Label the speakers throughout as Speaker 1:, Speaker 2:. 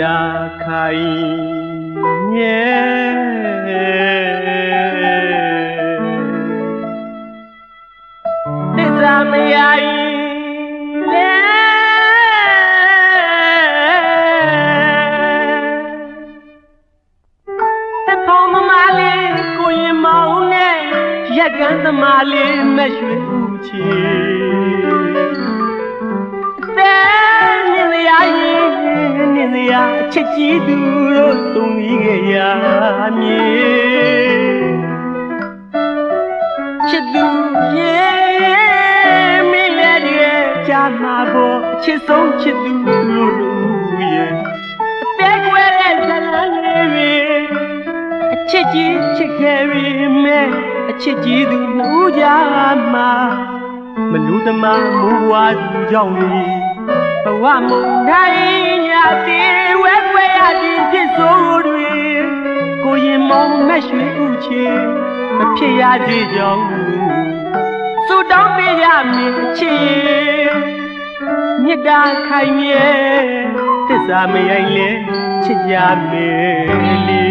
Speaker 1: တာခိုင်မြဲသစ္စာမယိလေတဖောင်းမမလေးကိုရင်မောင်းနဲ့ရက်ကန်းသမားလေးမရွှေဦးချီတဲ့နင်းရ ရင်နင်းရအချစ်ကြီးသူတို့သုံးပြီးကြရမည်ချစ်သူရေမင်းလည်းတကယ်ကြာမှာပေါ့အချစ်ဆုံးချစ်သူတို့တို့ရဲ့အသေးကွယ်တဲ့ဇလန်းလေးတွေအချစ်ကြီးချစ်ခဲ့ပြီမဲ့အချစ်ကြီးသူနှူးကြမှာမလူသမားမူဝါသူကြောင့်လေ ဘဝမုန်တိုင်းညာတေဝဲခွဲရသည်ဖြစ်စိုးတွေကိုရင်မောင်မက်ရွှေဥချေမဖြစ်ရသေးကြောင်းသုတောင်းပေးရမည်ချစ်ရင်မြတ်တာခိုင်မြဲသစ္စာမယိုင်လေချစ်ကြမယ်လေ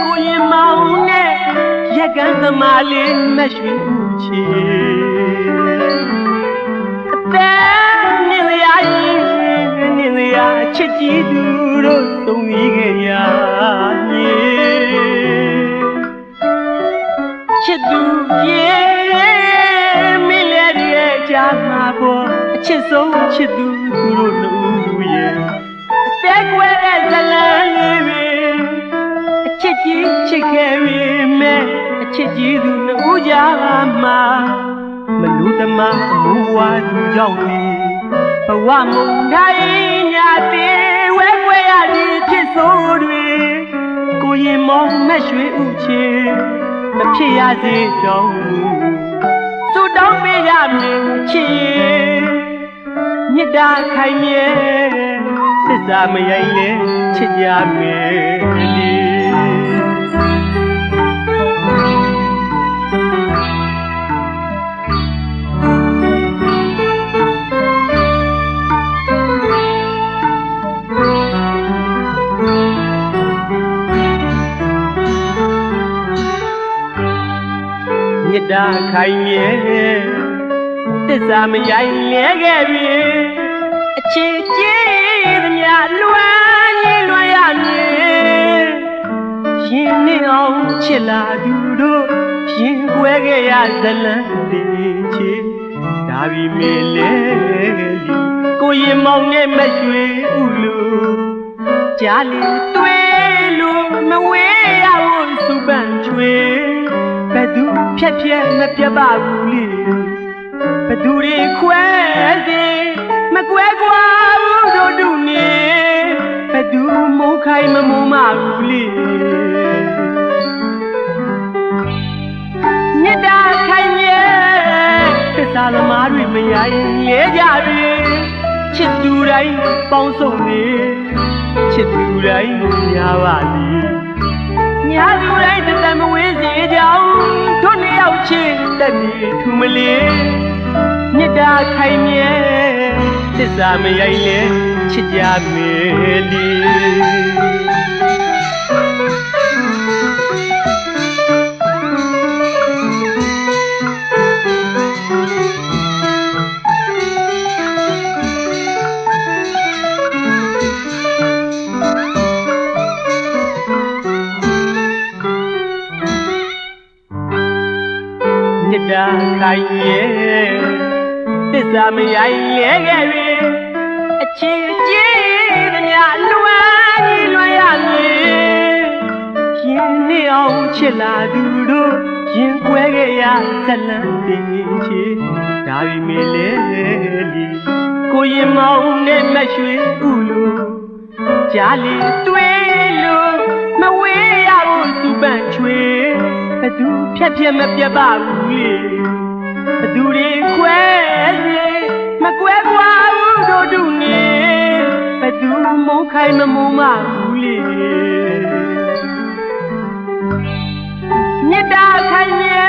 Speaker 1: ကိုရင်မောင်နဲ့ရက်ကန်းသမားလေးမရွှေဦးချေအသက်မြင်ရရင်မြင်ရချစ်ကြည်သူတို့သုံးပြီးကြရမည်ချစ်သူရေမင်းလည်းရဲ့ကြာမှာပေါ်အချစ်ဆုံးချစ်သူသူတို့လူရဲ့တဲ့ကွယ်တဲ့ဇလန်း ချစ်ကြီးသူနှူးကြမှာမလူသမားမူဝါသူကြောင့်လေဘဝမုန်တိုင်းညာတေဝဲကွယ်ရသည်ဖြစ်စိုးတွေကိုရင်မောင်မက်ရွှေဥချေမဖြစ်ရစေတော့သူတောင်းပေးရမည်ချစ်ရင်မြတ်တာခိုင်မြဲသစ္စာမယိုင်လေချစ်ကြမယ်လေ မြတ်တာခိုင်မြဲသစ္စာမယိုင်လဲခဲ့ပြီအချစ်ကြီးသမျှလွမ်းရင်လွမ်းရမည်ရှင်နေအောင်ချစ်လာသူတို့ရှင်ကွဲခဲ့ရဇလန်းလေးချစ်ဒါပေမဲ့လေကိုရင်မောင်နဲ့မရွှေဥလို့ကြားလေတွေ့လို့မဝေးရဘူးစုပန်ချွေဘယ်သူ ဖြက်ဖြက်မပြတ်ပါဘူးလေဘသူတွေခွဲစေမကွဲကွာဘူးတို့တို့နေဘသူမုန်းခိုင်းမမုန်းမဘူးလေမြတ်တာခိုင်မြဲသစ္စာသမားတွေမယိုင်လဲကြပြီချစ်သူတိုင်းပေါင်းစုံနေချစ်သူတိုင်းညာပါသည် ညာသူတိုင်းတသက်မဝေးစေကြောင်းတို့နှစ်ယောက်ချင်းတက်နေထူမလေးမြတ်တာခိုင်မြဲသစ္စာမယိုင်လဲချစ်ကြမယ်လေ မြတ်တာခိုင်မြဲသစ္စာမယိုင်လဲခဲ့ပြီအချစ်ကြီးသမျှလွမ်းကြီးလွမ်းရမည်ရှင်နေအောင်ချစ်လာသူတို့ရင်ကွဲခဲ့ရဇလန်းတင်ချေဒါပေမဲ့လေလီကိုရင်မောင်နဲ့မရွှေဥလို့ကြားလေတွေ့လို့မဝေးရဘူးသူပန့်ချွေဘသူဖြက်ဖြက်မပြတ်ပါဘူး လေဘသူတွေခွဲစေမကွဲကွာမုန်းခိုင်မမုန်းမဘူးလေမြတ်တာခိုင်မြဲ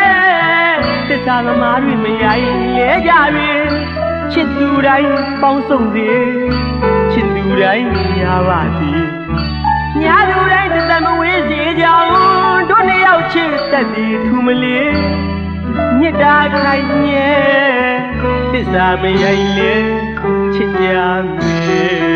Speaker 1: သစ္စာသမားတွေမရိုင်းလဲကြပြီချစ်သူတိုင်းပေါင်းစုံစေချစ်သူတိုင်းညာပါစေညာသူတိုင်းတစ်သက်မဝေးစေကြအောင်တို့နှစ်ယောက်ချစ်သက်ပြီးထူမလေး မြတ်တာခိုင်မြဲသစ္စာမရိုင်းလဲချစ်ကြမယ်